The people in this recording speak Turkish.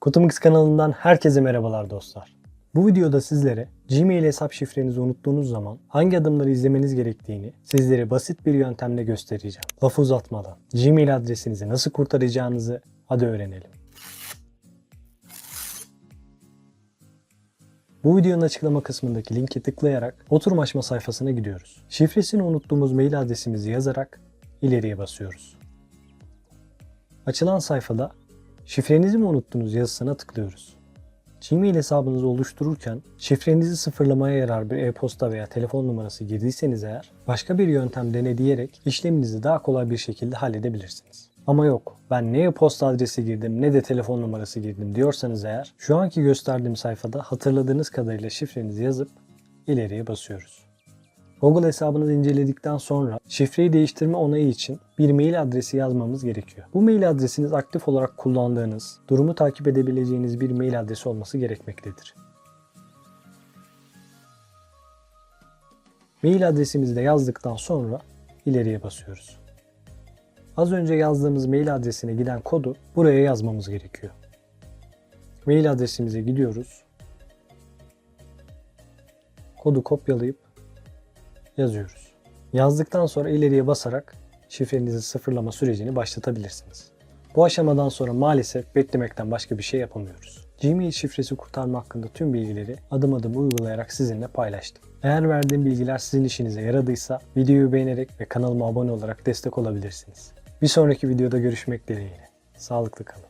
Kutumix kanalından herkese merhabalar dostlar. Bu videoda sizlere Gmail hesap şifrenizi unuttuğunuz zaman hangi adımları izlemeniz gerektiğini sizlere basit bir yöntemle göstereceğim. Lafı uzatmadan Gmail adresinizi nasıl kurtaracağınızı hadi öğrenelim. Bu videonun açıklama kısmındaki linke tıklayarak oturum açma sayfasına gidiyoruz. Şifresini unuttuğumuz mail adresimizi yazarak ileriye basıyoruz. Açılan sayfada şifrenizi mi unuttunuz yazısına tıklıyoruz. Gmail hesabınızı oluştururken şifrenizi sıfırlamaya yarar bir e-posta veya telefon numarası girdiyseniz eğer başka bir yöntem dene diyerek işleminizi daha kolay bir şekilde halledebilirsiniz. Ama yok ben ne e-posta adresi girdim ne de telefon numarası girdim diyorsanız eğer şu anki gösterdiğim sayfada hatırladığınız kadarıyla şifrenizi yazıp ileriye basıyoruz. Google hesabınızı inceledikten sonra şifreyi değiştirme onayı için bir mail adresi yazmamız gerekiyor. Bu mail adresiniz aktif olarak kullandığınız, durumu takip edebileceğiniz bir mail adresi olması gerekmektedir. Mail adresimizi de yazdıktan sonra ileriye basıyoruz. Az önce yazdığımız mail adresine giden kodu buraya yazmamız gerekiyor. Mail adresimize gidiyoruz. Kodu kopyalayıp yazıyoruz. Yazdıktan sonra ileriye basarak şifrenizi sıfırlama sürecini başlatabilirsiniz. Bu aşamadan sonra maalesef beklemekten başka bir şey yapamıyoruz. Gmail şifresi kurtarma hakkında tüm bilgileri adım adım uygulayarak sizinle paylaştım. Eğer verdiğim bilgiler sizin işinize yaradıysa videoyu beğenerek ve kanalıma abone olarak destek olabilirsiniz. Bir sonraki videoda görüşmek dileğiyle. Sağlıklı kalın.